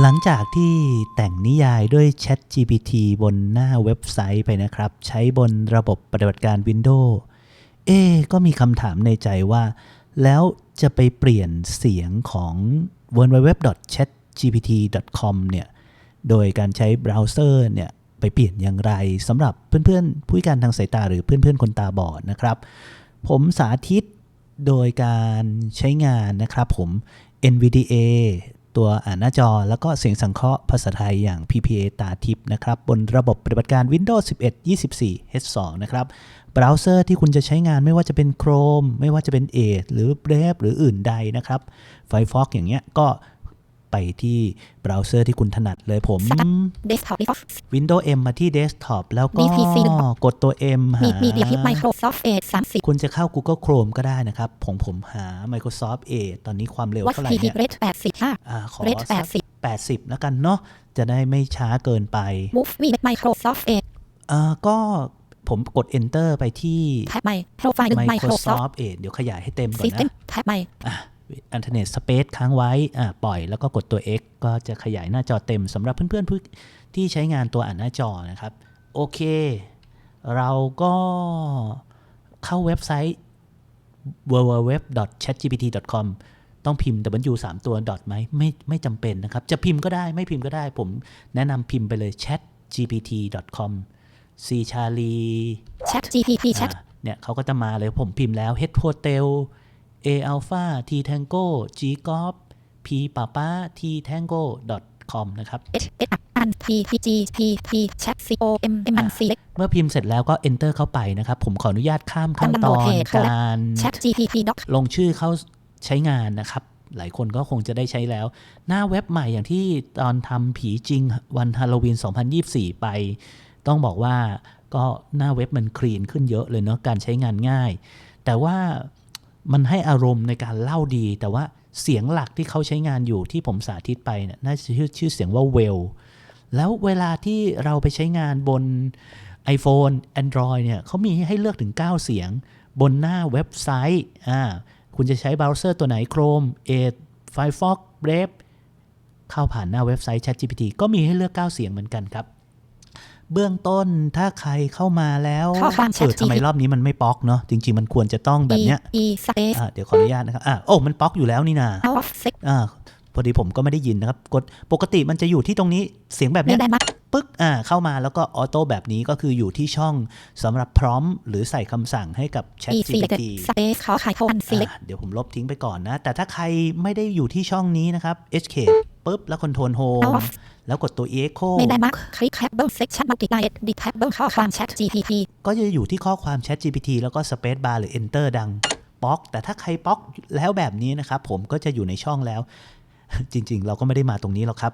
หลังจากที่แต่งนิยายด้วย Chat GPT บนหน้าเว็บไซต์ไปนะครับ ใช้บนระบบปฏิบัติการ Windows เอ๊ก็มีคำถามในใจว่า แล้วจะไปเปลี่ยนเสียงของ www.chatgpt.com เนี่ย โดยการใช้เบราว์เซอร์เนี่ย ไปเปลี่ยนอย่างไรสำหรับเพื่อนๆ ผู้พิการทางสายตาหรือเพื่อนๆ คนตาบอดนะครับ ผมสาธิตโดยการใช้งานนะครับผม NVDA ตัวหน้าจอ แล้วก็เสียงสังเคราะห์ภาษาไทยอย่าง PPA ตาทิพย์นะครับ บนระบบปฏิบัติการ Windows 11 24 H2 นะครับเบราว์เซอร์ที่คุณจะใช้งานไม่ว่าจะเป็น Chrome ไม่ว่าจะเป็น Edge หรือ Brave หรืออื่นใดนะครับ Firefox อย่างเงี้ยก็ ไปที่เบราว์เซอร์ที่คุณถนัดเลยผม Desktop Default Windows M มาที่ Desktop แล้วก็ VPC กดตัว M หามี Media Hit Microsoft Edge 30คุณจะเข้า Google Chrome ก็ได้นะครับ ผมผมหา Microsoft Edge ตอนนี้ความเร็ว Watch เท่าไหร่ PP เนี่ย Rate 85อ่าขอ Rate สัก80 80 แล้วกันเนาะจะได้ไม่ช้าเกินไป Move with Microsoft Edge อ่าก็ผมกด Enter ไปที่แท็บใหม่ Profile หนึ่ง Microsoft Microsoft Edge เดี๋ยวขยายให้เต็มก่อน System นะแท็บใหม่อะ Internet Space ค้างไว้อะปล่อยแล้วก็กดตัว X ก็จะขยายหน้าจอเต็มสำหรับเพื่อนๆผู้ที่ใช้งานตัวอ่านหน้าจอนะครับ โอเค เราก็เข้าเว็บไซต์ www.chatgpt.com ต้องพิมพ์ w 3ตัว dot ไหมไม่ไม่จำเป็นนะครับ จะพิมพ์ก็ได้ไม่พิมพ์ก็ได้ ผมแนะนำพิมพ์ไปเลย chatgpt.com c charlie Chat GPT Chat อะเนี่ยเขาก็จะมาเลยผมพิมพ์แล้ว Head Hotel A Alpha T Tango G Golf P Papa T Tango com นะครับ H S R P P G P P Chat C O M M N Select เมื่อพิมพ์เสร็จแล้วก็ Enter เข้าไปนะครับ ผมขออนุญาตข้ามขั้นตอน Download page การ Chat GPT Doc ลงชื่อเข้าใช้งานนะครับ หลายคนก็คงจะได้ใช้แล้ว หน้าเว็บใหม่อย่างที่ตอนทำผีจริงวันฮาโลวีน 2024 ไป ต้องบอกว่าก็หน้าเว็บมันคลีนขึ้นเยอะเลยเนาะการใช้งานง่าย แต่ว่า มันให้อารมณ์ในการเล่าดี แต่ว่าเสียงหลักที่เขาใช้งานอยู่ที่ผมสาธิตไปเนี่ยน่าจะชื่อชื่อเสียงว่าเวลแล้วเวลาที่เราไปใช้งานบน iPhone Android เนี่ยเขามีให้เลือกถึง 9 เสียง บนหน้าเว็บไซต์อ่าคุณจะใช้เบราว์เซอร์ตัวไหน Chrome Edge Firefox Brave เข้าผ่านหน้าเว็บไซต์ ChatGPT ก็มีให้เลือก 9 เสียงเหมือนกันครับ เบื้องต้นถ้าใครเข้ามาแล้วข้อความเออทำไม ChatGPT รอบนี้มันไม่ป๊อกเนาะจริง ๆ มันควรจะต้องแบบ E เนี้ย E Space อ่าเดี๋ยวขออนุญาตนะครับอ่าโอ้มันป๊อกอยู่แล้วนี่นา Out of Sec อ่าพอดีผมก็ไม่ได้ยินนะครับกดปกติมันจะอยู่ที่ตรงนี้เสียงแบบไม่เนี้ย ได้มักปึ๊กอ่าเข้ามาแล้วก็ออโต้แบบนี้ก็คืออยู่ที่ช่องสำหรับพร้อม หรือใส่คำสั่งให้กับ Chat E Selected GPT Space ขอไข่ colon Select อะเดี๋ยวผมลบทิ้งไปก่อนนะ แต่ถ้าใครไม่ได้อยู่ที่ช่องนี้นะครับ HK ปุ๊บแล้ว Control Home Out of แล้วกดตัว Echo ไม่ได้มัก Clickable Section Multiply Detachable ข้อความ Chat GPT ก็จะอยู่ที่ข้อความ Chat GPT แล้วก็ Space Bar หรือ Enter ดังป๊อก แต่ถ้าใครป๊อกแล้วแบบนี้นะครับ ผมก็จะอยู่ในช่องแล้ว จริง ๆ เราก็ไม่ได้มาตรงนี้หรอกครับ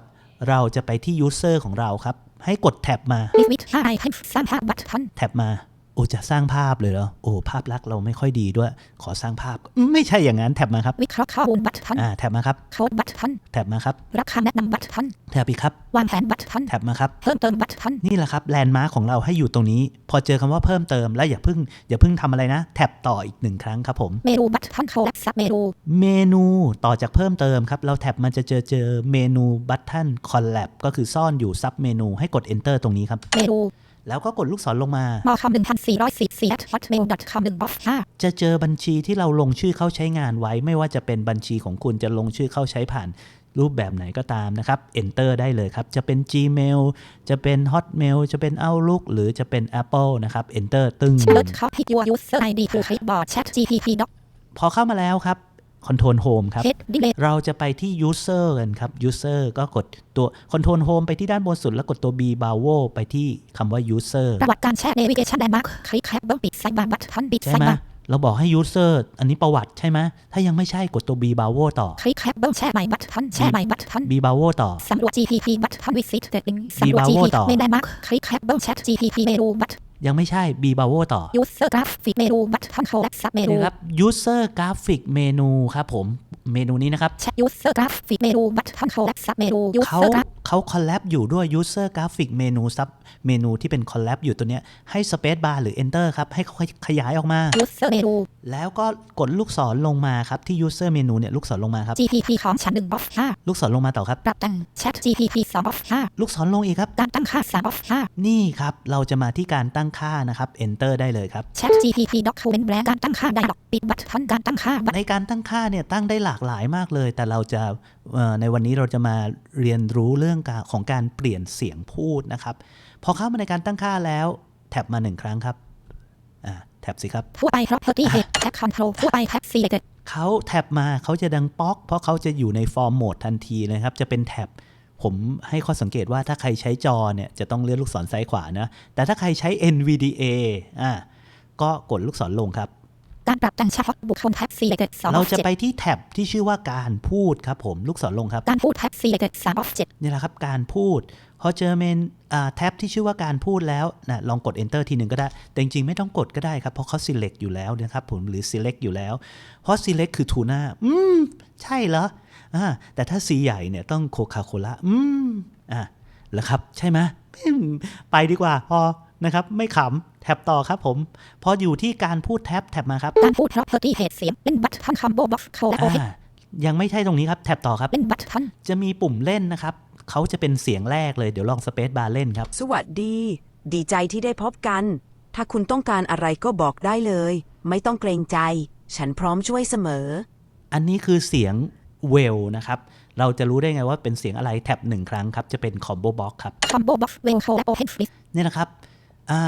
เราจะไปที่ User ของเราครับ ให้กดแท็บมา Live with Hi Hi สร้างภาพ Button แท็บมาโอ้จะสร้างภาพเลยเหรอโอ้ภาพลักษณ์เราไม่ค่อยดีด้วย ขอสร้างภาพอืมไม่ใช่อย่างนั้นแท็บมาครับวิเคราะห์ข้อมูล Button อ่าแท็บมาครับ Code Button แท็บมาครับรับคำแนะนำ Button แท็บอีกครับวางแผน Button แท็บมาครับเพิ่มเติม Button นี่แหละครับแลนด์มาร์คของเราให้อยู่ตรงนี้ พอเจอคำว่าเพิ่มเติมแล้วอย่าเพิ่งอย่าเพิ่งทำอะไรนะแท็บต่ออีกหนึ่งครั้งครับผมเมนู Button Collapse เมนูเมนูต่อจากเพิ่มเติมครับเราแท็บมันจะเจอเจอเมนูบัต t o n collab ก็คือซ่อนอยู่ซับเมนูให้กด enter ตรงนี้ครับเมนู แล้วก็กดลูกศรลงมา มอคอม1414 at hotmail.com 1 off 5จะเจอบัญชีที่เราลงชื่อเข้าใช้งานไว้ ไม่ว่าจะเป็นบัญชีของคุณจะลงชื่อเข้าใช้ผ่านรูปแบบไหนก็ตามนะครับ enter ได้เลยครับ จะเป็น Gmail จะเป็น Hotmail จะเป็น Outlook หรือจะเป็น Apple นะครับ enter ตึง Let's copy your user ID to clipboard Chat GPT doc พอเข้ามาแล้วครับ Control Home ครับ head delete เราจะไปที่ User กันครับ User ก็กดตัว Control Home ไปที่ด้านบนสุด แล้วกดตัว B Bravo ไปที่คำว่า User ประวัติการแชร์ navigation landmark คลิกแคปเบิ้ลปิดไซบาร์บัตทันปิดใช่ไซไหมบาร์เราบอกให้ User อันนี้ประวัติใช่ไหมถ้ายังไม่ใช่กดตัว B Bravo ต่อคลิกแคปเบิ้ลแชร์ใหม่บัตทันแชร์ใหม่บัตทัน B Bravo ต่อสำรวจ GPT บัตทัน visit เด็ดลิงสำรวจ Bravo GPT ต่อไม่ได้มาร์คคลิกแคปเบิ้ลแชท GPT เมนูบัต ยังไม่ใช่ B Bravo ต่อ user graphic เมนูบัตทัน collapse เมนูนี่ครับ User Graphic Menu ครับผม เมนูนี้นะครับแชท user graphic เมนูบัตทัน collapse เมนูเขา user graphic เขาคอลแลบอยู่ด้วย user graphic menu sub เมนูที่เป็นคอลแลบอยู่ตัวเนี้ยให้ space bar หรือ enter ครับ ให้เขาขยายออกมา user menu แล้วก็กดลูกศรลงมาครับ ที่ user menu เนี่ยลูกศรลงมาครับ GPP ของฉัน1 of ลูกศรลงมาต่อครับ5ปรับแต่ง Chat GPP 2 of ลูกศรลงอีกครับ5การตั้งค่า3 of นี่ครับ เราจะมาที่การตั้งค่านะครับ enter ได้เลยครับ5 Chat GPP document blank การตั้งค่า dialog ปิดบัตรการตั้งค่าบัตรในการตั้งค่าเนี่ยตั้งได้หลากหลายมากเลย แต่เราจะเอ่อ ในวันนี้เราจะมาเรียนรู้เรื่องการของการเปลี่ยนเสียงพูดนะครับ พอเข้ามาในการตั้งค่าแล้ว แท็บมาหนึ่งครั้งครับอ่าแท็บสิครับทั่วไป property head tab control ทั่วไป tab selected เขาแท็บมาเขาจะดังป๊อก เพราะเขาจะอยู่ในฟอร์มโหมดทันทีเลยครับ จะเป็นแท็บผมให้ข้อสังเกตว่าถ้าใครใช้จอเนี่ยจะต้องเลื่อนลูกศรซ้ายขวานะ แต่ถ้าใครใช้ NVDA อ่าก็กดลูกศรลงครับ การปรับแต่งเฉพาะบุคคล tab selected 2เรา of จะ7ไปที่แท็บที่ชื่อว่าการพูดครับผมลูกศรลงครับการพูด tab selected 3 of 7นี่แหละครับการพูดพอเจอเมนอ่าแท็บที่ชื่อว่าการพูดแล้วนะลองกด enter ทีหนึ่งก็ได้ แต่จริงๆไม่ต้องกดก็ได้ครับ เพราะเขา select อยู่แล้วนะครับผมหรือ select อยู่แล้ว เพราะ select คือ tuna อืม ใช่เหรออ่าแต่ถ้า C ใหญ่เนี่ยต้องโคคาโคล่าอืมอะแล้วครับ ใช่ไหมอืมไปดีกว่าพอ นะครับ ไม่ขำ แท็บต่อครับผม พออยู่ที่การพูดแท็บแท็บมาครับ การพูด property head เสียงเล่นบัตร combo box call อ่ายังไม่ใช่ตรงนี้ครับแท็บต่อครับเล่นบัตรจะมีปุ่มเล่นนะครับเขาจะเป็นเสียงแรกเลยเดี๋ยวลองสเปซบาร์เล่นครับ สวัสดี ดีใจที่ได้พบกัน ถ้าคุณต้องการอะไรก็บอกได้เลย ไม่ต้องเกรงใจ ฉันพร้อมช่วยเสมอ อันนี้คือเสียงเวลนะครับ เราจะรู้ได้ไงว่าเป็นเสียงอะไรแท็บหนึ่งครั้งครับ จะเป็นคอมโบบ็อกครับ combo box well call open flip นี่นะครับอ่า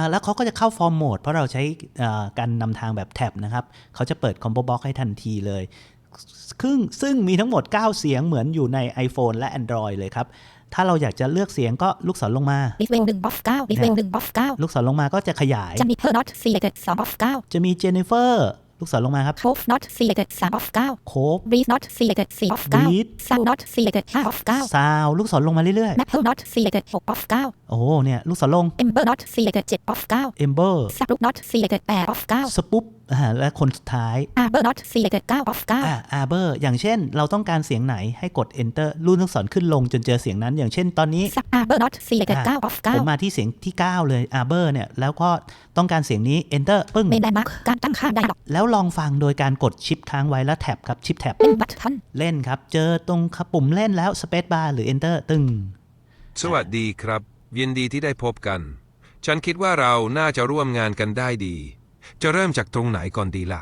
แล้วเขาก็จะเข้าฟอร์มโหมดเพราะเราใช้อ่าการนำทางแบบแท็บนะครับ เขาจะเปิดคอมโบบ็อกให้ทันทีเลยซึ่งซึ่งมีทั้งหมด 9 เสียงเหมือนอยู่ใน iPhone และ Android เลยครับ ถ้าเราอยากจะเลือกเสียงก็ลูกศรลงมา level 1 of 9 level 1 of 9ลูกศรลงมาก็จะขยาย จะมี per not selected 2 of 9จะมีเจนนิเฟอร์ ลูกศรลงมาครับ Cove not selected 3 of 9โคบ breathe not selected 4 of 9 Breathe sound not selected 5 of 9ซาวลูกศรลงมาเรื่อย Maple not selected 6 of 9ๆโอ้โหเนี่ยลูกศรลง Ember not selected 7 of 9 Ember Subgroup not selected 8 of 9สปุ๊บอ่า และคนสุดท้าย Arbor not selected 9 of 9อ่า Arbor อย่างเช่น เราต้องการเสียงไหนให้กด Enter รูดลูกศรขึ้นลงจนเจอเสียงนั้น อย่างเช่นตอนนี้ Sub Arbor not selected อะ9 of ผม9มาที่เสียงที่ 9 เลย Arbor เนี่ย แล้วก็ต้องการเสียงนี้ Enter ปึ้งเมนไดมาร์กการตั้งค่าไดล็อกแล้วลองฟังโดยการกดชิปค้างไว้แล้วแท็บครับชิปแท็บเป็นบัตรทันเล่นครับ เจอตรงปุ่มเล่นแล้ว Space Bar หรือ Enter ตึ้งสวัสดีครับ ยินดีที่ได้พบกัน ฉันคิดว่าเราน่าจะร่วมงานกันได้ดี จะเริ่มจากตรงไหนก่อนดีล่ะ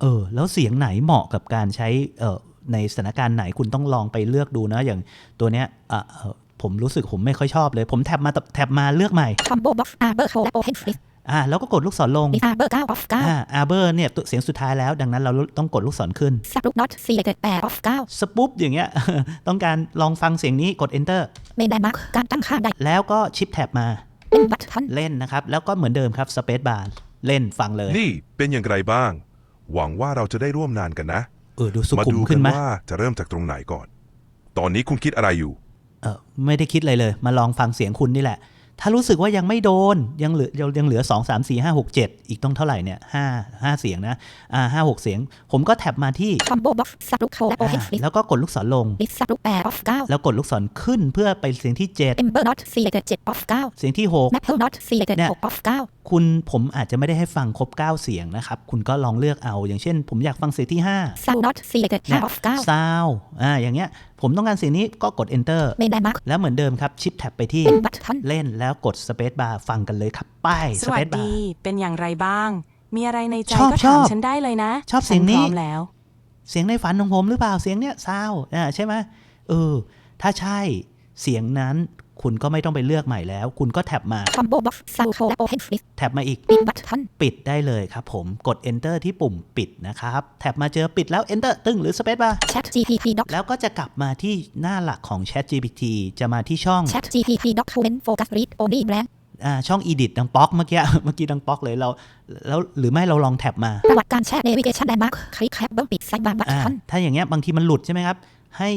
เออ แล้วเสียงไหนเหมาะกับการใช้เออในสถานการณ์ไหนคุณต้องลองไปเลือกดูนะอย่างตัวเนี้ยอะเอ่อผมรู้สึกผมไม่ค่อยชอบเลย ผมแท็บมาแท็บมาเลือกใหม่คอมโบบ็อกซ์อาร์เบอร์โคและโอเพนฟลิปอ่าแล้วก็กดลูกศรลงดิอาร์เบอร์9 of 9อ่าอาร์เบอร์เนี่ยตัวเสียงสุดท้ายแล้ว ดังนั้นเราต้องกดลูกศรขึ้นซับลูกน็อต selected 8 of 9สปุ๊บอย่างเงี้ยต้องการลองฟังเสียงนี้กด enter เมนไดมาร์กการตั้งค่าไดแล้วก็ชิปแท็บมาเป็นบัตรทันเล่นนะครับแล้วก็เหมือนเดิมครับ space bar เล่นฟังเลย นี่เป็นอย่างไรบ้าง หวังว่าเราจะได้ร่วมงานกันนะ เออดูสุมาขุมดูขึ้กันนไหมว่าจะเริ่มจากตรงไหนก่อน ตอนนี้คุณคิดอะไรอยู่ เออไม่ได้คิดอะไรเลย มาลองฟังเสียงคุณนี่แหละ ถ้ารู้สึกว่ายังไม่โดนยังเหลือยังยังเหลือ2 3 4 5 6 7อีกต้องเท่าไหร่เนี่ย5 5เสียงนะอ่าห้าหกเสียง ผมก็แท็บมาที่คอมโบบ็อกซ์ซับลูกโคและโออ่าเพนฟลิปแล้วก็กดลูกศรลง ลิสซับลูก8 of 9แล้วกดลูกศรขึ้นเพื่อไปเสียงที่7เอมเบอร์น็อต selected 7 of 9เสียงที่6แมปเปิลน็อต selected เนี่ย6 of 9 คุณผมอาจจะไม่ได้ให้ฟังครบ 9 เสียงนะครับ คุณก็ลองเลือกเอา อย่างเช่น ผมอยากฟังเสียงที่ 5 sound not selected เนี่ย5 of 9ซาวอ่าอย่างเงี้ย ผมต้องการเสียงนี้ก็กด enter เมนไดมาร์กแล้วเหมือนเดิมครับ ชิปแท็บไปที่เป็นบัตรทันเล่นแล้วกด space bar ฟังกันเลยครับป้ายสวัส space bar ดีเป็นอย่างไรบ้าง มีอะไรในใจชอบก็ชอถามบฉันได้เลยนะ ชอบเสียงนี้ฉัพร้อมแล้ว เสียงในฝันของผมหรือเปล่าเสียงเนี้ยซาวอ่าใช่ไหมเออถ้าใช่เสียงนั้น คุณก็ไม่ต้องไปเลือกใหม่แล้ว คุณก็แท็บมาคอมโบบ็อกซ์ซับลูกโคและโอเพนฟลิปแท็บมาอีก ปิดบัตรทันปิดได้เลยครับผมกด enter ที่ปุ่มปิดนะครับ แท็บมาเจอปิดแล้ว enter ตึ้งหรือ space bar Chat GPT doc แล้วก็จะกลับมาที่หน้าหลักของ Chat GPT จะมาที่ช่อง Chat GPT document focus read only blank อ่าช่อง edit ดังป๊อกเมื่อกี้เมื่อกี้ดังป๊อกเลยเราแล้วหรือไม่เราลองแท็บมา ประวัติการแชร์ navigation ไดมาร์กคลิกแคปเบิ้งปิดไซด์บาร์บัตรอ่าทันถ้าอย่างเงี้ยบางทีมันหลุดใช่ไหมครับให้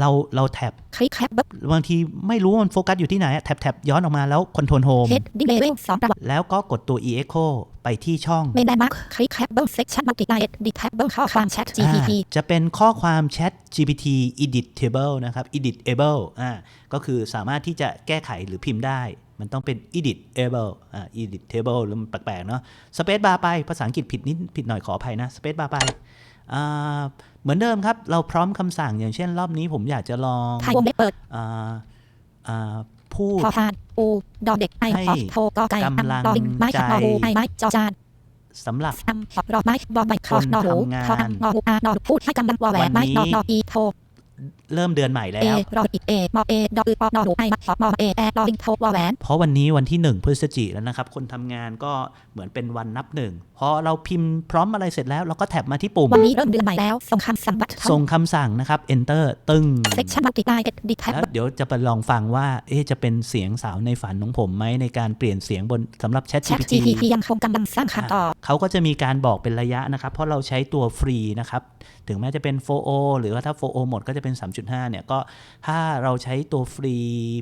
เราเราแท็บคลิกแคปเบิร์บางทีไม่รู้ว่ามันโฟกัสอยู่ที่ไหนอะแท็บแท็บย้อนออกมาแล้วคอนโทรลโฮมเฮดดิเลเวลสองประวัติแล้วก็กดตัว e echo ไปที่ช่องเมนได้มาร์คคลิกแคปเบิร์เซ็กชันมัลติไลท์ดิแคปเบิร์ข้อความแชท GPT อ่าจะเป็นข้อความ Chat GPT editable นะครับ editable อ่าก็คือสามารถที่จะแก้ไขหรือพิมพ์ได้ มันต้องเป็น editable อ่า editable หรือมันแปลกๆเนาะ space bar ไปภาษาอังกฤษผิดนิดผิดหน่อยขออภัยนะ space bar ไปอ่า เหมือนเดิมครับ เราพร้อมคำสั่งอย่างเช่น รอบนี้ผมอยากจะลองไทยวงเล็บเปิดอ่าอ่าพูดพอพานอูดอเด็กไอให้พอโทกอไก่กำลังดอลิงไม้ขับใจนอหูไอไม้จอจานสำหรับอัมพอรอไม้บอใบคอคนนอหูทำงานทออันนอหูอานอพูดให้กำลังวอแหวนไม้วันนนี้อนออีโท เริ่มเดือนใหม่แล้เอวรออีเอมอเอดออืปอนอหูไอมาพอมอเอแอรอลิงโทวอแหวนเพราะวันนี้วันที่ 1 พฤศจิแล้วนะครับ คนทำงานก็เหมือนเป็นวันนับหนึ่งพอเราพิมพ์พร้อมอะไรเสร็จแล้วเราก็แท็บมาที่ปุ่ม วันนี้เริ่มเดือนใหม่แล้ว ส่งคำสั่งบัตรส่งคำสั่งนะครับ enter ตึ้งเซ็กชันมัลติไลท์ดิแคปแล้วเดี๋ยวจะไปลองฟังว่า เอ๊ะจะเป็นเสียงสาวในฝันของผมไหมในการเปลี่ยนเสียงบนสำหรับ Chat แชท GPT GPT ยังคงกำลังสร้างคำตอบเขาก็จะมีการบอกเป็นระยะนะครับ เพราะเราใช้ตัวฟรีนะครับ ถึงแม้จะเป็น 4O หรือว่าถ้า 4O หมดก็จะเป็น3.5เนี่ยก็ถ้าเราใช้ตัวฟรี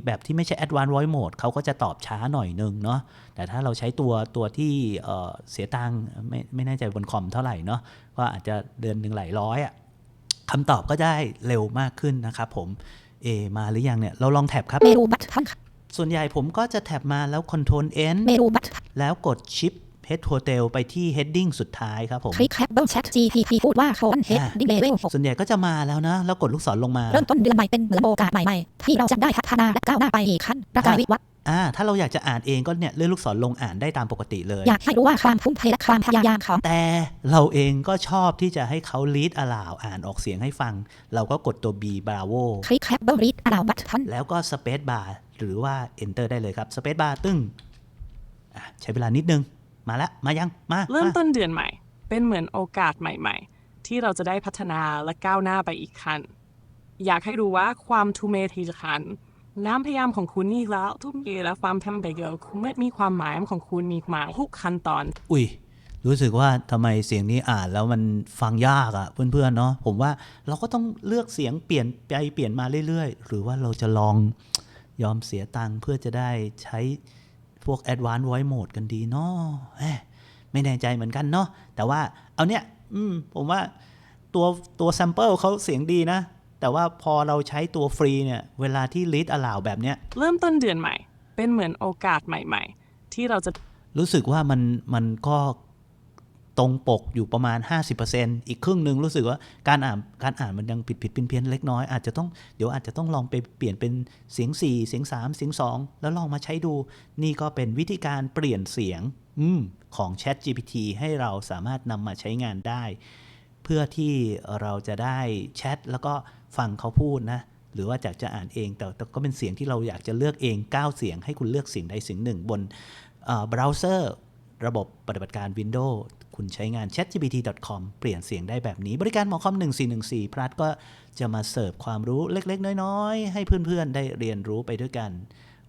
แบบที่ไม่ใช่ Advanced Voice Mode เขาก็จะตอบช้าหน่อยนึงเนาะแต่ถ้าเราใช้ตัวตัวที่เอ่อเสียตังค์ไม่ไม่แน่ใจบนคอมเท่าไหร่เนาะก็อาจจะเดือนหนึ่งหลายร้อยอะคำตอบก็ได้เร็วมากขึ้นนะครับผมเอมาหรือยังเนี่ย เราลองแท็บครับเมรูบัตรทันส่วนใหญ่ผมก็จะแท็บมาแล้ว Ctrl N เมรูบัตรแล้วกด Shift Head Hotel ไปที่ Heading สุดท้ายครับผมคลิกแคปเบิร์แชท GPT พูดว่าโคนเฮดดิเลเวลหกส่วนใหญ่ก็จะมาแล้วนะ แล้วกดลูกศรลงมา เริ่มต้นเดือนใหม่เป็นเหมือนโอกาสใหม่ๆ ที่เราจะได้พัฒนาและก้าวหน้าไปอีกขั้นประกายวิวัฒน์อ่าถ้าเราอยากจะอ่านเองก็เนี่ยเลื่อนลูกศรลงอ่านได้ตามปกติเลย อยากให้รู้ว่าความทุ่มเทและความพยายามของแต่เราเองก็ชอบที่จะให้เขา read aloud อ่านออกเสียงให้ฟัง เราก็กดตัว B bravo คลิกแคปเบิร์รีดอลาวบัตทันแล้วก็ space bar หรือว่า enter ได้เลยครับ space bar ตึ้งอะใช้เวลานิดนึง มาละมายังมาเริ่มมาต้นเดือนใหม่ เป็นเหมือนโอกาสใหม่ ๆ ที่เราจะได้พัฒนาและก้าวหน้าไปอีกขั้นอยากให้รู้ว่าความทุเมทีขันน้ำพยายามของคุณนี่แล้ว ทุกเยและความทำไปเกิลคุณไม่มีความหมายของคุณมีมาทุกขั้นตอน อุ้ยรู้สึกว่าทำไมเสียงนี้อ่านแล้วมันฟังยากอะ่ะเพื่อนๆเนาะผมว่าเราก็ต้องเลือกเสียงเปลี่ยนไปเปลี่ยนมาเรื่อยๆ หรือว่าเราจะลองยอมเสียตังค์เพื่อจะได้ใช้ พวก Advanced Voice Mode กันดีเนาะเอ้ยไม่แน่ใจเหมือนกันเนาะแต่ว่าเอาเนี้ยอืมผมว่าตัวตัวแซมเปิลเขาเสียงดีนะ แต่ว่าพอเราใช้ตัวฟรีเนี่ย เวลาที่ read aloud แบบเนี้ย เริ่มต้นเดือนใหม่ เป็นเหมือนโอกาสใหม่ ๆ ที่เราจะรู้สึกว่ามันมันก็ ตรงปกอยู่ประมาณ 50%อีกครึ่งหนึ่งรู้สึกว่าการอ่านการอ่านมันยังผิดผิดเพี้ยนเพี้ยนเล็กน้อยอาจจะต้องเดี๋ยวอาจจะต้องลองไปเปลี่ยนเป็นเสียง 4 เสียง 3 เสียง 2 แล้วลองมาใช้ดู นี่ก็เป็นวิธีการเปลี่ยนเสียงอของ Chat GPT ให้เราสามารถนำมาใช้งานได้ เพื่อที่เราจะได้แชทแล้วก็ฟังเขาพูดนะหรือว่าจากจะอ่านเองแต่แต่ก็เป็นเสียงที่เราอยากจะเลือกเอง 9 เสียงให้คุณเลือกเสียงใดเสียงหนึ่งบนเบราว์เซอร์ระบบปฏิบัติการ Windows คุณใช้งาน chatgpt.com เปลี่ยนเสียงได้แบบนี้ บริการหมอคอม 1414 พลัดก็จะมาเสิร์ฟความรู้เล็กๆ น้อยๆ ให้เพื่อนๆ ได้เรียนรู้ไปด้วยกัน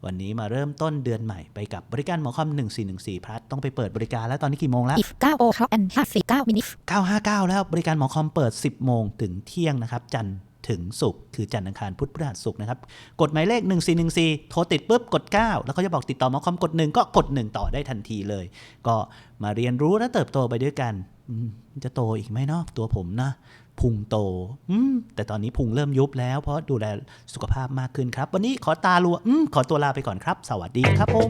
วันนี้มาเริ่มต้นเดือนใหม่ไปกับบริการหมอคอม 1414 พลัดต้องไปเปิดบริการแล้วตอนนี้กี่โมงแล้วอีฟ9โอครอแอน59มินิ959 แล้วบริการหมอคอมเปิด 10 โมงถึงเที่ยงนะครับจันทร์ ถึงศุกร์คือจันทร์อังคารพุธพฤหัสศุกร์นะครับ กดหมายเลข 1414 โทรติดปุ๊บ กด 9 แล้วเขาจะบอกติดต่อหมอคอมกด 1 ก็กด 1 ต่อได้ทันทีเลย ก็มาเรียนรู้และเติบโตไปด้วยกัน จะโตอีกไหมเนาะตัวผมนะพุงโต แต่ตอนนี้พุงเริ่มยุบแล้วเพราะดูแลสุขภาพมากขึ้นครับ วันนี้ขอตาลัวขอตัวลาไปก่อนครับ สวัสดีครับผม